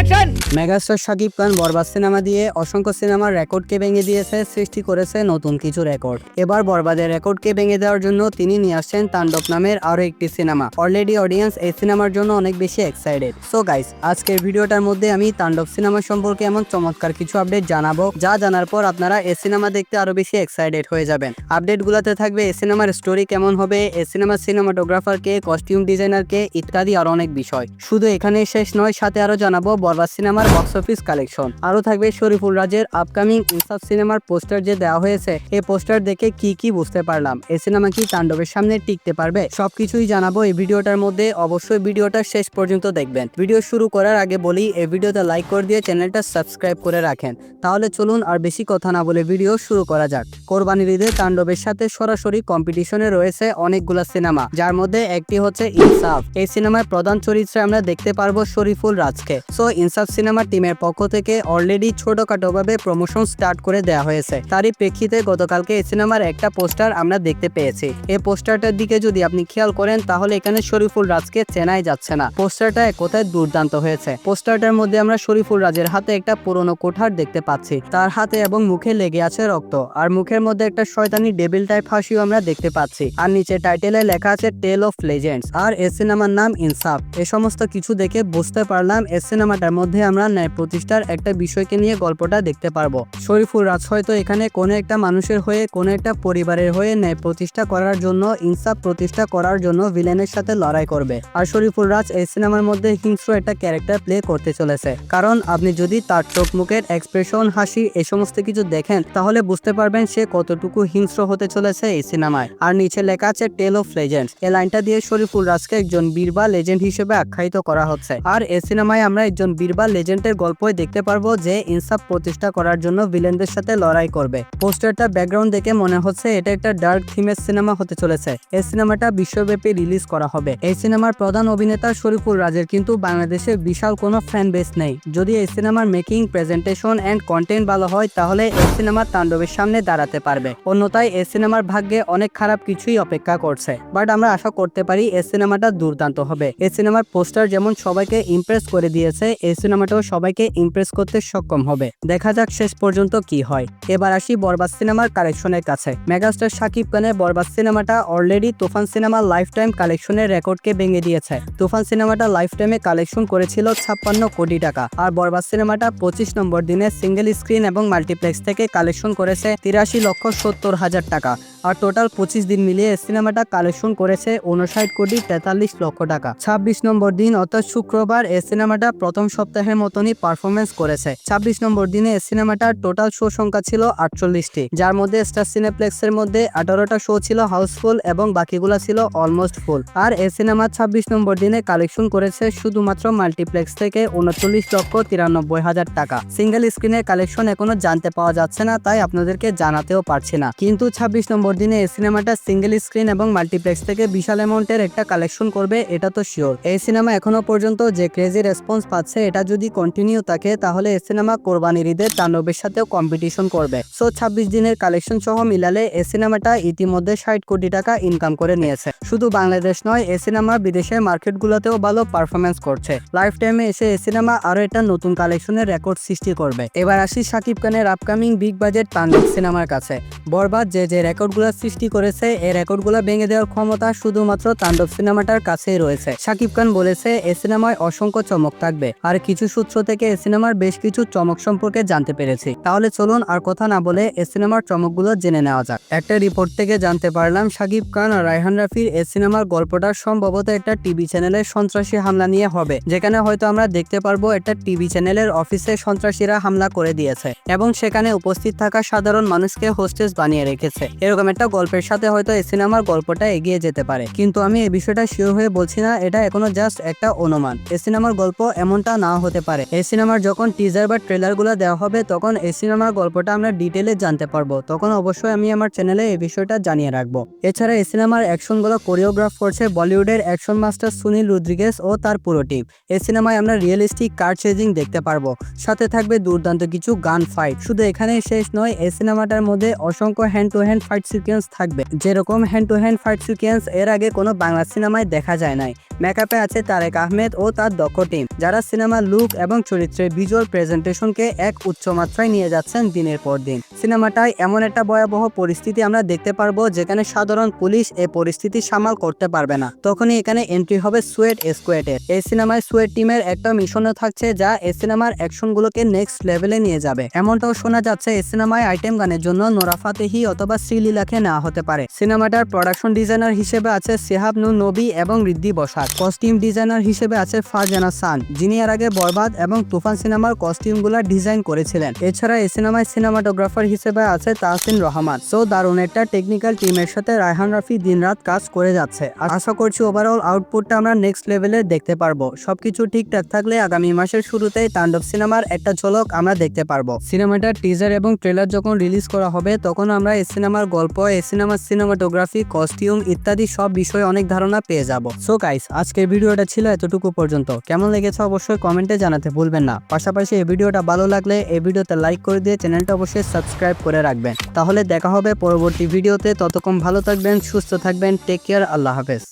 Action megastar Shakib Khan Borbaad cinema দিয়ে অসংখ্য সিনেমার রেকর্ডকে ভেঙে দিয়েছে, সৃষ্টি করেছে নতুন কিছু রেকর্ড। এবার বরবাদের রেকর্ডকে ভেঙে দেওয়ার জন্য তিনি নিয়ে আসছেন তাণ্ডব নামের আরও একটি সিনেমা। অলরেডি অডিয়েন্স এই সিনেমার জন্য অনেক বেশি এক্সাইটেড সো গাইস আজকের ভিডিওটার মধ্যে আমি তাণ্ডব সিনেমা সম্পর্কে এমন চমৎকার কিছু আপডেট জানাব, যা জানার পর আপনারা এই সিনেমা দেখতে আরও বেশি এক্সাইটেড হয়ে যাবেন। আপডেটগুলোতে থাকবে এই সিনেমার স্টোরি কেমন হবে, এই সিনেমার সিনেমাটোগ্রাফার কে কস্টিউম ডিজাইনার কে, ইত্যাদি আরও অনেক বিষয়। শুধু এখানে শেষ নয়, সাথে আরও জানাব বরবাদ সিনেমার বক্স অফিস কালেকশন আরও থাকবে শরীফুল রাজের আপকামিং ইনসাফ সিনেমার পোস্টার যে দেওয়া হয়েছে এই পোস্টার দেখে কি কি বুঝতে পারলাম। এই সিনেমা কি তাণ্ডবের সামনে টিকতে পারবে? সবকিছুই জানাব এই ভিডিওটার মধ্যে। অবশ্যই ভিডিওটা শেষ পর্যন্ত দেখবেন। ভিডিও শুরু করার আগে বলি, এই ভিডিওতে লাইক করে দিয়ে চ্যানেলটা সাবস্ক্রাইব করে রাখেন। তাহলে চলুন আর বেশি কথা না বলে ভিডিও শুরু করা যাক। কোরবানির ঈদে তাণ্ডবের সাথে সরাসরি কম্পিটিশনে রয়েছে অনেকগুলো সিনেমা, যার মধ্যে একটি হচ্ছে ইনসাফ। এই সিনেমার প্রধান চরিত্রে আমরা দেখতে পারব শরীফুল রাজকে। সো ইনসাফ সিনেমার টিমের পক্ষ থেকে অলরেডি ছোটখাটো ভাবে প্রমোশন স্টার্ট করে দেওয়া হয়েছে। তারই প্রেক্ষিতে গতকালকে এই সিনেমার একটা পোস্টার আমরা দেখতে পেয়েছি। এই পোস্টারটার দিকে যদি আপনি খেয়াল করেন, তাহলে এখানে শরীফুল রাজকে চেনাই যাচ্ছে না। পোস্টারটা কথায় দুর্দান্ত হয়েছে। পোস্টারটার মধ্যে আমরা শরীফুল রাজের হাতে একটা পুরনো কোঠার দেখতে পাচ্ছি। তার হাতে এবং মুখে লেগে আছে রক্ত। আর মুখের মধ্যে একটা শয়তানি ডেবিল টাইপ হাসিও আমরা দেখতে পাচ্ছি। আর নিচে টাইটেলে লেখা আছে টেল অফ লেজেন্ডস আর এ সিনেমার নাম ইনসাফ। এ সমস্ত কিছু দেখে বুঝতে পারলাম এই সিনেমাটার মধ্যে আমরা ন্যায় প্রতিষ্ঠার একটা বিষয়কে নিয়ে গল্পটা দেখতে পারব। শরীফুল রাজ হয়তো এখানে কোনো একটা মানুষের হয়ে, কোনো একটা পরিবারের হয়ে ন্যায় প্রতিষ্ঠা করার জন্য, ইনসাফ প্রতিষ্ঠা করার জন্য ভিলেনের সাথে লড়াই করবে। আর শরীফুল রাজ এই সিনেমার মধ্যে হিংস্র একটা ক্যারেক্টার প্লে করতে চলেছে। কারণ আপনি যদি তার চোখ মুখের এক্সপ্রেশন হাসি এই সমস্ত কিছু দেখেন, তাহলে বুঝতে পারবেন সে কতটুকু হিংস্র হতে চলেছে এই সিনেমায়। আর নিচে লেখা আছে টেল অফ লেজেন্ডস এই লাইনটা দিয়ে শরীফুল রাজকে একজন বীর বা লেজেন্ড হিসেবে আখ্যায়িত করা হচ্ছে। আর এই সিনেমায় আমরা একজন বীর বা লেজেন্ডের গল্পই দেখতে পারব যে ইনসাফ প্রতিষ্ঠা করার জন্য ভিলেনদের সাথে লড়াই করবে। পোস্টারটা ব্যাকগ্রাউন্ড দেখে মনে হচ্ছে এটা একটা ডার্ক থিমের সিনেমা হতে চলেছে। এই সিনেমাটা বিশ্বব্যাপী রিলিজ করা হবে। এই সিনেমার প্রধান অভিনেতা শরীফুল রাজের কিন্তু বাংলাদেশে বিশাল কোনো ফ্যান বেস নেই। যদি এই সিনেমার মেকিং, প্রেজেন্টেশন এন্ড কন্টেন্ট ভালো হয়, তাহলে এই সিনেমার তাণ্ডবের সামনে দাঁড়াতে পারবে। অন্যথায় এই সিনেমার ভাগ্যে অনেক খারাপ কিছুই অপেক্ষা করছে। বাট আমরা আশা করতে পারি এই সিনেমাটা দুর্দান্ত হবে। এই সিনেমার পোস্টার যেমন সবাইকে ইমপ্রেস করে দিয়েছে এই সিনেমাটাও সবাইকে ইমপ্রেস করতে সক্ষম হবে। দেখা যাক শেষ পর্যন্ত কি হয়। এবার আসি বরবাদ সিনেমার কালেকশনের কাছে। মেগাস্টার শাকিব খানের বরবাদ সিনেমাটা অলরেডি তুফান সিনেমার লাইফ টাইম কালেকশনের রেকর্ডকে ভেঙে দিয়েছে। তুফান সিনেমাটা লাইফ টাইমে কালেকশন করেছিল ছাপ্পান্ন কোটি টাকা। আর বরবাদ সিনেমাটা পঁচিশ নম্বর দিনে সিঙ্গেল স্ক্রিন এবং মাল্টিপ্লেক্স থেকে কালেকশন করেছে তিরাশি লক্ষ সত্তর হাজার টাকা। আর টোটাল পঁচিশ দিন মিলিয়ে সিনেমাটা কালেকশন করেছে উনষাট কোটি তেতাল্লিশ লক্ষ টাকা। ছাব্বিশ নম্বর দিন, অর্থাৎ শুক্রবার, এই সিনেমাটা প্রথম সপ্তাহের মতনই পারফরমেন্স করেছে। ছাব্বিশ নম্বর দিনে, এই সিনেমাটার টোটাল শো সংখ্যা ছিল আটচল্লিশটি। যার মধ্যে স্টার সিনেপ্লেক্সের মধ্যে আঠারোটা শো ছিল হাউসফুল এবং বাকিগুলো ছিল অলমোস্ট ফুল আর এই সিনেমা ছাব্বিশ নম্বর দিনে কালেকশন করেছে শুধুমাত্র মাল্টিপ্লেক্স থেকে উনচল্লিশ লক্ষ তিরানব্বই হাজার টাকা। সিঙ্গেল স্ক্রিনের কালেকশন এখনও জানতে পাওয়া যাচ্ছে না, তাই আপনাদেরকে জানাতেও পারছি না। কিন্তু ছাব্বিশ নম্বর দিনে এই সিনেমাটা সিঙ্গেল স্ক্রিন এবং মাল্টিপ্লেক্স থেকে বিশাল অ্যামাউন্টের একটা কালেকশন করবে, এটা তো শিওর এই সিনেমা এখনও পর্যন্ত যে ক্রেজি রেসপন্স পাচ্ছে, এটা যদি কন্টিনিউ থাকে, তাহলে এই সিনেমা কোরবানির ঈদের তাণ্ডবের সাথেও কম্পিটিশন করবে। সো ছাব্বিশ দিনের কালেকশন সহ মিলালে এই সিনেমাটা ইতিমধ্যে ষাট কোটি টাকা ইনকাম করে নিয়েছে। শুধু বাংলাদেশ নয়, এই সিনেমা বিদেশের মার্কেটগুলোতেও ভালো পারফরমেন্স করছে। লাইফ টাইমে এসে এই সিনেমা আরও একটা নতুন কালেকশনের রেকর্ড সৃষ্টি করবে। এবার আসি শাকিব খানের আপকামিং বিগ বাজেট তাণ্ডব সিনেমার কাছে। বরবাদ যে যে রেকর্ডগুলো সৃষ্টি করেছে। এই রেকর্ডগুলো ভেঙে দেওয়ার ক্ষমতা শুধুমাত্র তাণ্ডব সিনেমাটার কাছেই রয়েছে। শাকিব খান বলেছে, এ সিনেমায় অসংখ্য চমক থাকবে। আর কিছু সূত্র থেকে এ সিনেমার বেশ কিছু চমক সম্পর্কে জানতে পেরেছি। তাহলে চলুন আর কথা না বলে এ সিনেমার চমকগুলো জেনে নেওয়া যাক। একটা রিপোর্ট থেকে জানতে পারলাম, শাকিব খান আর রায়হান রাফির এ সিনেমার গল্পটা সম্ভবত একটা টিভি চ্যানেলের সন্ত্রাসী হামলা নিয়ে হবে। যেখানে হয়তো আমরা দেখতে পারব একটা টিভি চ্যানেলের অফিসে সন্ত্রাসীরা হামলা করে দিয়েছে এবং সেখানে উপস্থিত থাকা সাধারণ মানুষকে হোস্টেস বানিয়ে রেখেছে। এরকম একটা গল্পের সাথে হয়তো এই সিনেমার গল্পটা এগিয়ে যেতে পারে। কিন্তু আমি এই বিষয়টা শিওর হয়ে বলছি না, এটা এখনও জাস্ট একটা অনুমান। এই সিনেমার গল্প এমনটা না হতে পারে। এই সিনেমার যখন টিজার বা ট্রেলারগুলো দেওয়া হবে, তখন এই সিনেমার গল্পটা আমরা ডিটেলে জানতে পারব। তখন অবশ্যই আমি আমার চ্যানেলে এই বিষয়টা জানিয়ে রাখব। এছাড়া এই সিনেমার অ্যাকশনগুলো কোরিওগ্রাফ করছে বলিউডের অ্যাকশন মাস্টার সুনীল রুদ্রিগেস ও তার পুরো টিম এই সিনেমায় আমরা রিয়েলিস্টিক কার চেজিং দেখতে পারব। সাথে থাকবে দুর্দান্ত কিছু গান ফাইট শুধু এখানেই শেষ নয়, এই সিনেমাটার মধ্যে অসংখ্য hand to hand fight sequence থাকবে। যেরকম hand to hand fight sequence এর আগে কোনো বাংলা সিনেমায় দেখা যায় নাই। মেকআপে আছে তারেক আহমেদ ও তার দক্ষ টিম যারা সিনেমার লুক এবং চরিত্রের ভিজুয়াল প্রেজেন্টেশনকে এক উচ্চ মাত্রায় নিয়ে যাচ্ছেন দিনের পর দিন। সিনেমাটায় এমন একটা ভয়াবহ পরিস্থিতি আমরা দেখতে পারব, যেখানে সাধারণ পুলিশ এই পরিস্থিতি সামাল করতে পারবে না। তখনই এখানে এন্ট্রি হবে সুয়েট স্কোয়েটের। এই সিনেমায় সুয়েট টিমের একটা মিশনও থাকছে, যা এই সিনেমার অ্যাকশনগুলোকে নেক্সট লেভেলে নিয়ে যাবে। এমনটাও শোনা যাচ্ছে, এই সিনেমায় আইটেম গানের জন্য নোরা ফাতেহি অথবা শ্রীলীলাকে নেওয়া হতে পারে। সিনেমাটার প্রোডাকশন ডিজাইনার হিসেবে আছে সেহাব নূর নবী এবং রিদ্দি বসাক। কস্টিউম ডিজাইনার হিসেবে আছে ফারজানা সান, যিনি এর আগে বরবাদ এবং তুফান সিনেমার কস্টিউমগুলো ডিজাইন করেছিলেন। এছাড়া এই সিনেমায় সিনেমাটোগ্রাফার হিসেবে আছে তাহসিন রহমান। সো দারুণ একটা টেকনিক্যাল টিমের সাথে রায়হান রাফি দিনরাত কাজ করে যাচ্ছে। আশা করছি ওভারঅল আউটপুটটা আমরা নেক্সট লেভেলে দেখতে পারব। সবকিছু ঠিকঠাক থাকলে আগামী মাসের শুরুতেই তাণ্ডব সিনেমার একটা ঝলক আমরা দেখতে পারব। সিনেমাটার টিজার এবং ট্রেলার যখন রিলিজ করা হবে, তখন আমরা এই সিনেমার গল্প এই সিনেমা, সিনেমাটোগ্রাফি, কস্টিউম ইত্যাদি সব বিষয়ে অনেক ধারণা পেয়ে যাব। সো গাইস আজকের ভিডিওটা ছিল এতটুকু পর্যন্ত। কেমন লেগেছে অবশ্যই কমেন্টে জানাতে ভুলবেন না। পাশাপাশি এই ভিডিওটা ভালো লাগলে এই ভিডিওতে লাইক করে দিয়ে চ্যানেলটা অবশ্যই সাবস্ক্রাইব করে রাখবেন। তাহলে দেখা হবে পরবর্তী ভিডিওতে। ততক্ষণ ভালো থাকবেন, সুস্থ থাকবেন টেক কেয়ার আল্লাহ হাফেজ।